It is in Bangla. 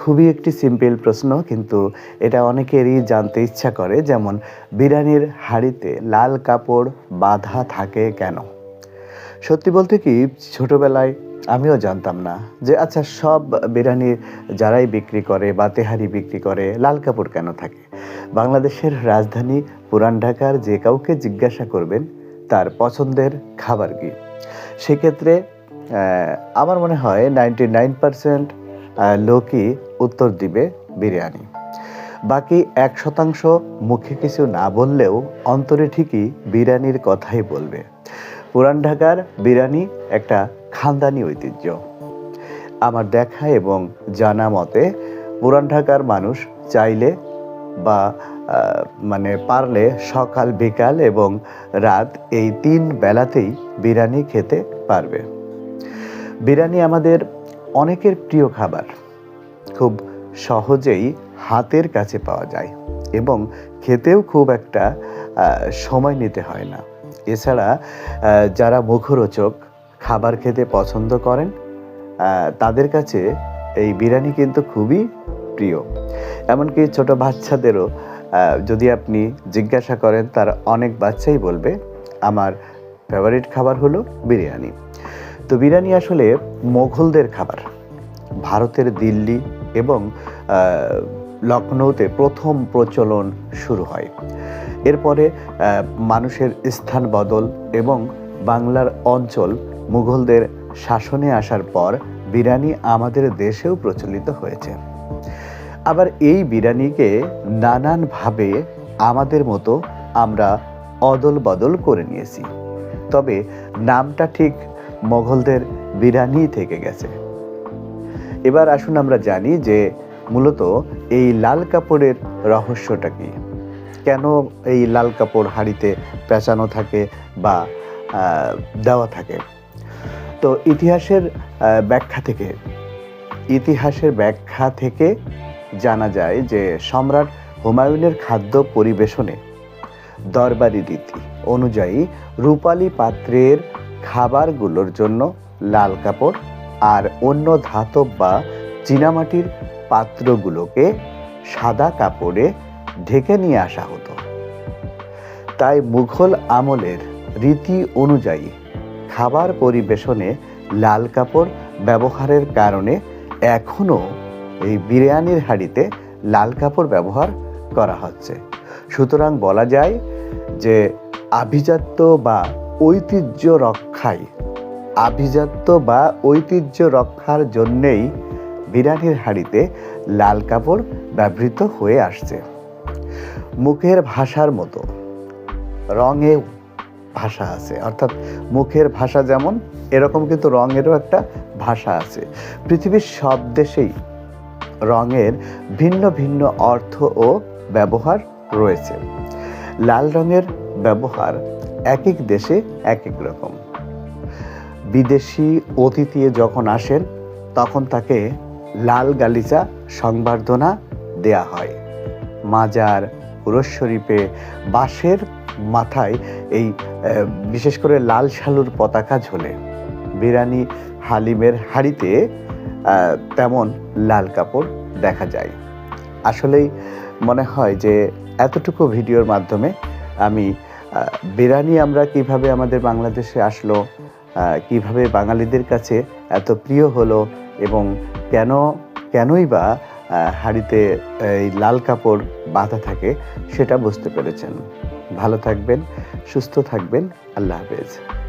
খুবই একটি সিম্পল প্রশ্ন, কিন্তু এটা অনেকেরই জানতে ইচ্ছা করে, যেমন বিরিয়ানির হাঁড়িতে লাল কাপড় বাঁধা থাকে কেন? সত্যি বলতে কি, ছোটবেলায় আমিও জানতাম না যে আচ্ছা সব বিরিয়ানি যারাই বিক্রি করে বা তেহারি বিক্রি করে, লাল কাপড় কেন থাকে? বাংলাদেশের রাজধানী পুরান ঢাকার যে কাউকে জিজ্ঞাসা করবেন, তার পছন্দের খাবার কি? সেক্ষেত্রে আমার মনে হয় নাইনটি নাইন পার্সেন্ট লোকই উত্তর দিবে বিরিয়ানি। বাকি এক শতাংশ মুখে কিছু না বললেও অন্তরে ঠিকই বিরিয়ানির কথাই বলবে। পুরান ঢাকার বিরিয়ানি একটা খানদানি ঐতিহ্য। আমার দেখা এবং জানা মতে পুরান ঢাকার মানুষ চাইলে বা মানে পারলে সকাল, বিকাল এবং রাত এই তিন বেলাতেই বিরিয়ানি খেতে পারবে। বিরিয়ানি আমাদের অনেকের প্রিয় খাবার। খুব সহজেই হাতের কাছে পাওয়া যায় এবং খেতেও খুব একটা সময় নিতে হয় না। এছাড়া যারা মুখরোচক খাবার খেতে পছন্দ করেন তাদের কাছে এই বিরিয়ানি কিন্তু খুবই প্রিয়। এমনকি ছোট বাচ্চাদেরও যদি আপনি জিজ্ঞাসা করেন, তার অনেক বাচ্চাই বলবে, আমার ফেভারিট খাবার হলো বিরিয়ানি। তো বিরিয়ানি আসলে মোঘলদের খাবার। ভারতের দিল্লি এবং লখনৌতে প্রথম প্রচলন শুরু হয়। এরপরে মানুষের স্থান বদল এবং বাংলার অঞ্চল মুঘলদের শাসনে আসার পর বিরিয়ানি আমাদের দেশেও প্রচলিত হয়েছে। আবার এই বিরিয়ানিকে নানানভাবে আমাদের মতো আমরা অদল বদল করে নিয়েছি। তবে নামটা ঠিক মোঘলদের বিরিয়ানি থেকে গেছে। এবার আসুন আমরা জানি যে মূলত এই লাল কাপড়ের রহস্যটা কি। কেন এই লাল কাপড় হাঁড়িতে পেঁচানো থাকে বা দেওয়া থাকে? তো ইতিহাসের ব্যাখ্যা থেকে, ইতিহাসের ব্যাখ্যা থেকে জানা যায় যে সম্রাট হুমায়ুনের খাদ্য পরিবেশনে দরবারি রীতি অনুযায়ী রূপালী পাত্রের খাবারগুলোর জন্য লাল কাপড় আর অন্য ধাতব বা চীনামাটির পাত্রগুলোকে সাদা কাপড়ে ঢেকে নিয়ে আসা হতো। তাই মুঘল আমলের রীতি অনুযায়ী খাবার পরিবেশনে লাল কাপড় ব্যবহারের কারণে এখনও এই বিরিয়ানির হাঁড়িতে লাল কাপড় ব্যবহার করা হচ্ছে। সুতরাং বলা যায় যে আভিজাত্য বা ঐতিহ্য রক্ষায়, আভিজাত্য বা ঐতিহ্য রক্ষার জন্যেই বিরিয়ানির হাঁড়িতে লাল কাপড় ব্যবহৃত হয়ে আসছে। মুখের ভাষার মতো, রঙেও ভাষা আছে। অর্থাৎ মুখের ভাষা যেমন, এরকম কিন্তু রঙেরও একটা ভাষা আছে। পৃথিবীর সব দেশেই রঙের ভিন্ন ভিন্ন অর্থ ও ব্যবহার রয়েছে। লাল রঙের ব্যবহার এক এক দেশে এক এক রকম। বিদেশি অতিথি যখন আসেন, তখন তাকে লাল গালিচা সংবর্ধনা দেয়া হয়। মাজার কুরস বাঁশের মাথায় এই বিশেষ করে লাল শালুর পতাকা ঝোলে। বিরানি হালিমের হাড়িতে তেমন লাল কাপড় দেখা যায়। আসলেই মনে হয় যে এতটুকু ভিডিওর মাধ্যমে আমি আহ, বিরিয়ানি আমরা কীভাবে আমাদের বাংলাদেশে আসলো কীভাবে বাঙালিদের কাছে এত প্রিয় হলো এবং কেন কেনই বা হাঁড়িতে এই লাল কাপড় বাঁধা থাকে সেটা বুঝতে পেরেছেন। ভালো থাকবেন সুস্থ থাকবেন আল্লাহ হাফেজ।